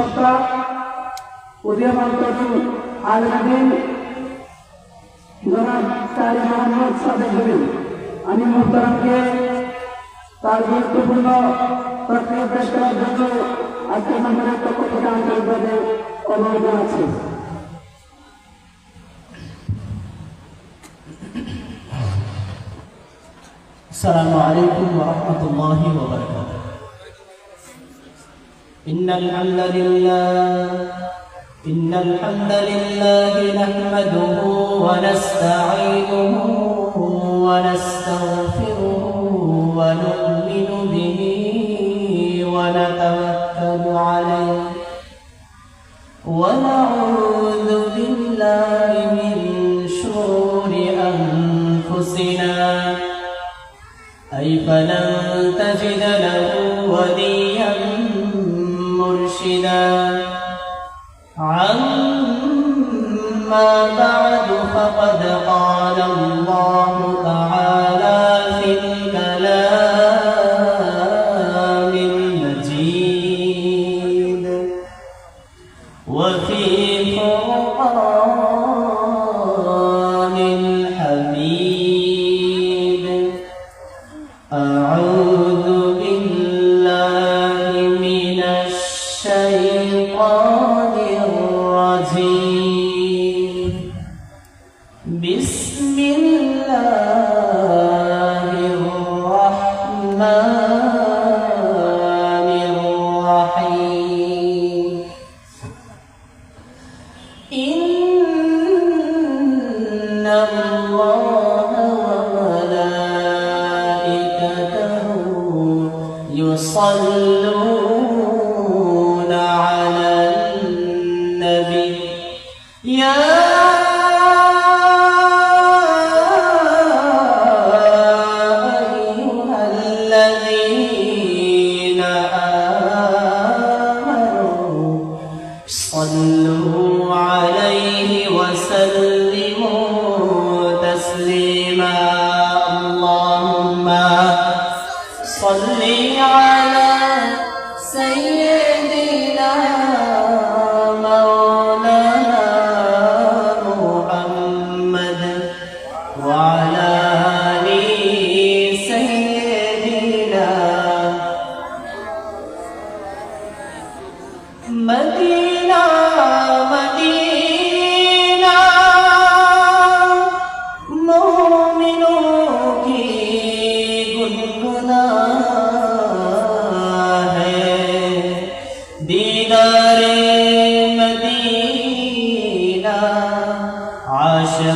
বক্তা উদীয়মান তরুণ আলমদিন জনাব কারি মোহাম্মদ সাদেক হরিণ আমি মোহতারামকে তার গুরুত্বপূর্ণ প্রক্রিয়া পেশ করার জন্য আজকের নম্বরের পক্ষ থেকে আন্তরিকভাবে অনুরোধ জানাচ্ছি السلام عليكم ورحمة الله وبركاته إن الحمد لله إن الحمد لله نحمده ونستعينه ونستغفره ونؤمن به ونتوكل عليه. ونعوذ بالله من شرور أنفسنا. أي فلن تجد له وليا مرشدا عما بعد فقد قال الله تعالى في الكلام المجيد. وفي الشيطان الرجيم صلوا عليه وسلموا تسليما. اللهم صل على سيدنا مولانا محمد وعلى آل سيدنا مدينة.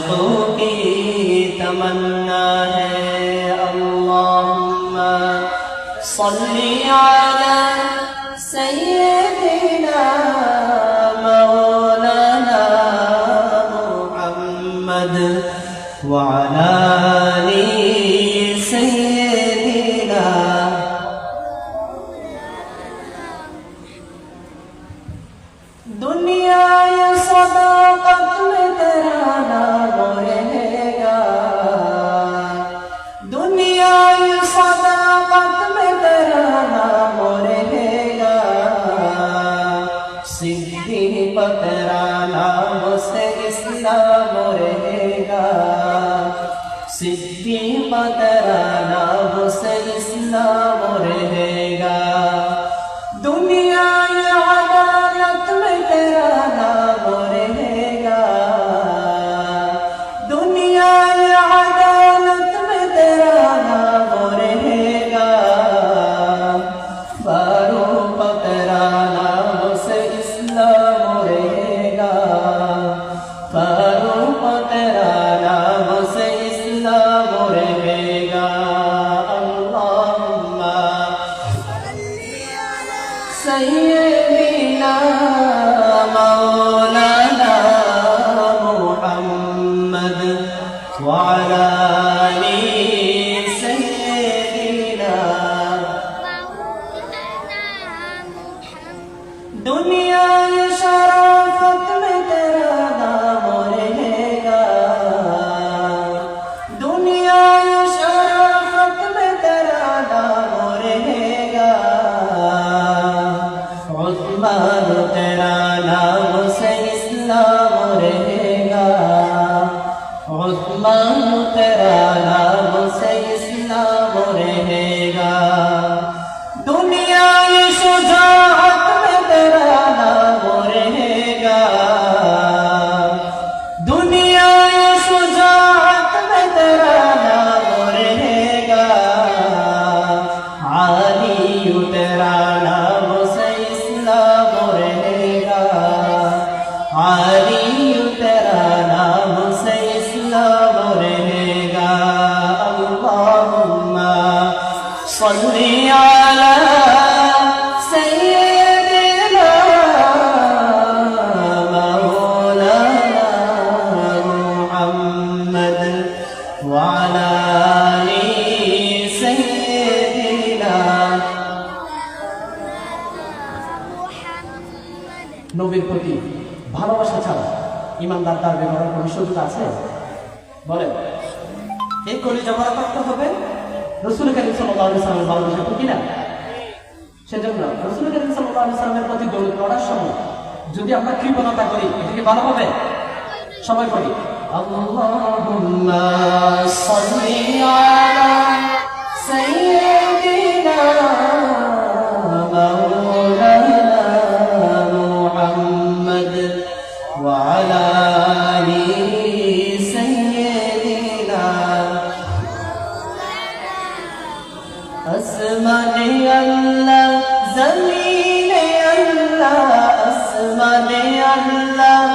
आंखों की तमन्ना है अल्लाहुम्मा सल्ली अला सय्यदिना मौलाना मुहम्मद व अला सिद्धि पर तेरा नाम से इस्लाम रहेगा सिद्धि पर तेरा नाम से इस्लाम रहेगा love. প্রতি ভালোবাসা ছাড়া ইমানদার তার ব্যবহার কোনো সুযোগ আছে? বলেন, এই কলি জমা করতে হবে? রসুল করিম সাল্লামের ভালোবাসা তো কিনা সেজন্য রসুল করিম সাল্লাহ সাল্লামের প্রতি দৌড় পড়ার সময় যদি আমরা কৃপণতা করি, এটা কি ভালো হবে? সবাই পড়ি আল্লাহুম্মা وعلى آله سيدنا أسمان الله الله الله